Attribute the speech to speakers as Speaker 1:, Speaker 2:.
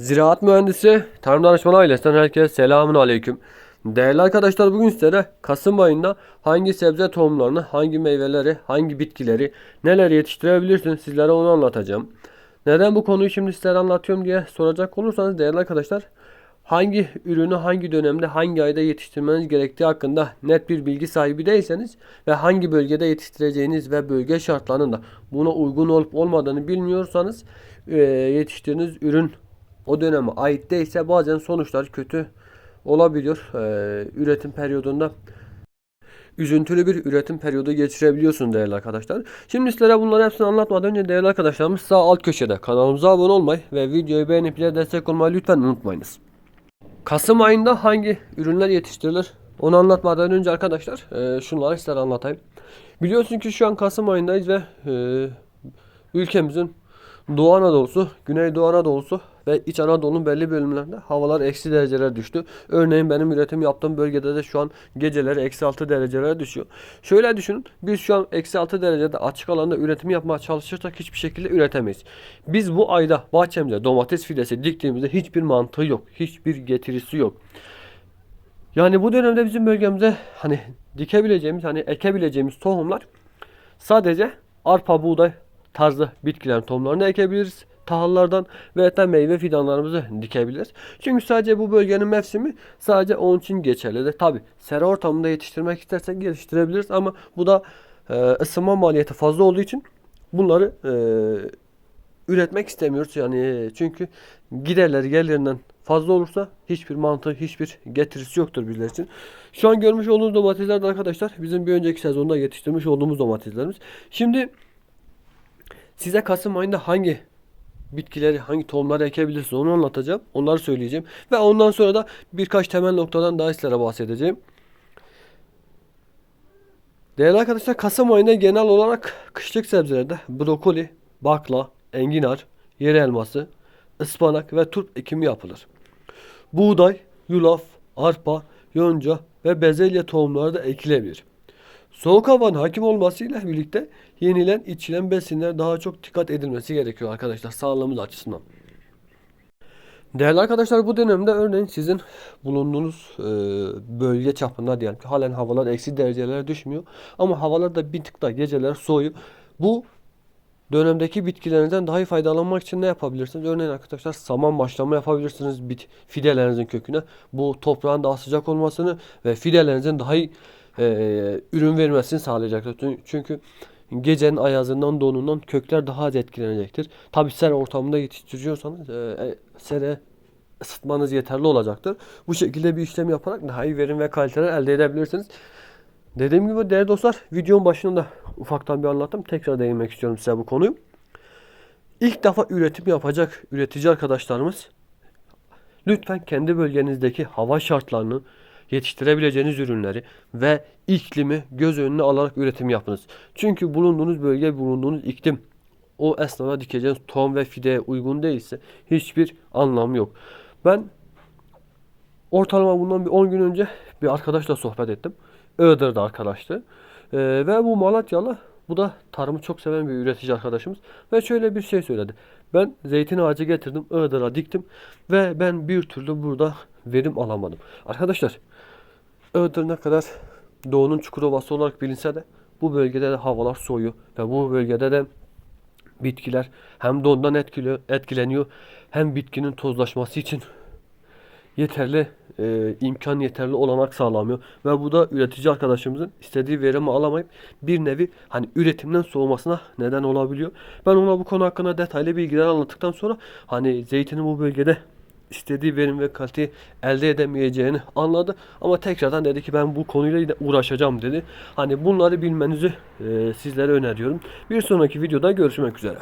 Speaker 1: Ziraat mühendisi, tarım danışmanı ailesinden herkese selamun aleyküm. Değerli arkadaşlar bugün sizlere Kasım ayında hangi sebze tohumlarını, hangi meyveleri, hangi bitkileri, neler yetiştirebilirsiniz sizlere onu anlatacağım. Neden bu konuyu şimdi sizlere anlatıyorum diye soracak olursanız değerli arkadaşlar hangi ürünü hangi dönemde hangi ayda yetiştirmeniz gerektiği hakkında net bir bilgi sahibi değilseniz ve hangi bölgede yetiştireceğiniz ve bölge şartlarının da buna uygun olup olmadığını bilmiyorsanız yetiştirdiğiniz ürün o döneme ait değilse bazen sonuçlar kötü olabiliyor. E, üretim periyodunda üzüntülü bir üretim periyodu geçirebiliyorsun değerli arkadaşlar. Şimdi sizlere bunların hepsini anlatmadan önce değerli arkadaşlarımız sağ alt köşede kanalımıza abone olmayı ve videoyu beğenip bize destek olmayı lütfen unutmayınız. Kasım ayında hangi ürünler yetiştirilir? Onu anlatmadan önce arkadaşlar e, şunları sizlere anlatayım. Biliyorsun ki şu an Kasım ayındayız ve e, ülkemizin Doğu Anadolu'su, Güneydoğu Anadolu'su ve İç Anadolu'nun belli bölümlerinde havalar eksi derecelere düştü. Örneğin benim üretim yaptığım bölgede de şu an geceleri eksi 6 derecelere düşüyor. Şöyle düşünün biz şu an eksi 6 derecede açık alanda üretim yapmaya çalışırsak hiçbir şekilde üretemeyiz. Biz bu ayda bahçemize domates fidesi diktiğimizde hiçbir mantığı yok. Hiçbir getirisi yok. Yani bu dönemde bizim bölgemizde hani dikebileceğimiz hani ekebileceğimiz tohumlar sadece arpa, buğday tarzı bitkilerin tohumlarını ekebiliriz. Tahıllardan ve hatta meyve fidanlarımızı dikebiliriz. Çünkü sadece bu bölgenin mevsimi sadece onun için geçerlidir. Tabi sera ortamında yetiştirmek istersek geliştirebiliriz ama bu da e, ısınma maliyeti fazla olduğu için bunları e, üretmek istemiyoruz. Yani çünkü giderleri gelirlerinden fazla olursa hiçbir mantığı, hiçbir getirisi yoktur bizler için. Şu an görmüş olduğunuz domatesler de arkadaşlar bizim bir önceki sezonda yetiştirmiş olduğumuz domateslerimiz. Şimdi size Kasım ayında hangi bitkileri, hangi tohumları ekebilirsiniz onu anlatacağım. Onları söyleyeceğim. Ve ondan sonra da birkaç temel noktadan daha sizlere bahsedeceğim. Değerli arkadaşlar Kasım ayında genel olarak kışlık sebzelerde brokoli, bakla, enginar, yer elması, ıspanak ve turp ekimi yapılır. Buğday, yulaf, arpa, yonca ve bezelye tohumları da ekilebilir. Soğuk havanın hakim olmasıyla birlikte yenilen içilen besinler daha çok dikkat edilmesi gerekiyor arkadaşlar sağlığımız açısından. Değerli arkadaşlar bu dönemde örneğin sizin bulunduğunuz e, bölge çapında diyelim ki halen havalar eksi derecelere düşmüyor. Ama havalar da bir tık da geceler soğuyor. Bu dönemdeki bitkilerinizden daha iyi faydalanmak için ne yapabilirsiniz? Örneğin arkadaşlar saman başlama yapabilirsiniz bit fidelerinizin köküne. Bu toprağın daha sıcak olmasını ve fidelerinizin daha iyi e, ürün vermesini sağlayacaktır. Çünkü gecenin ayazından donundan kökler daha az etkilenecektir. Tabi sera ortamında yetiştiriyorsanız e, sera ısıtmanız yeterli olacaktır. Bu şekilde bir işlem yaparak daha iyi verim ve kaliteler elde edebilirsiniz. Dediğim gibi değerli dostlar videonun başında ufaktan bir anlattım. Tekrar değinmek istiyorum size bu konuyu. İlk defa üretim yapacak üretici arkadaşlarımız lütfen kendi bölgenizdeki hava şartlarını, yetiştirebileceğiniz ürünleri ve iklimi göz önüne alarak üretim yapınız. Çünkü bulunduğunuz bölge, bulunduğunuz iklim o esnada dikeceğiniz tohum ve fideye uygun değilse hiçbir anlamı yok. Ben ortalama bundan bir 10 gün önce bir arkadaşla sohbet ettim. Iğdır'da arkadaştı. Ee, ve bu Malatyalı bu da tarımı çok seven bir üretici arkadaşımız. Ve şöyle bir şey söyledi. Ben zeytin ağacı getirdim, Iğdır'a diktim ve ben bir türlü burada verim alamadım. Arkadaşlar Iğdır ne kadar doğunun çukurovası olarak bilinse de bu bölgede de havalar soğuyor ve bu bölgede de bitkiler hem dondan etkileniyor hem bitkinin tozlaşması için yeterli e, imkan yeterli olanak sağlamıyor ve bu da üretici arkadaşımızın istediği verimi alamayıp bir nevi hani üretimden soğumasına neden olabiliyor. Ben ona bu konu hakkında detaylı bilgiler anlattıktan sonra hani zeytinin bu bölgede istediği verim ve kaliteyi elde edemeyeceğini anladı. Ama tekrardan dedi ki ben bu konuyla uğraşacağım dedi. Hani bunları bilmenizi e, sizlere öneriyorum. Bir sonraki videoda görüşmek üzere.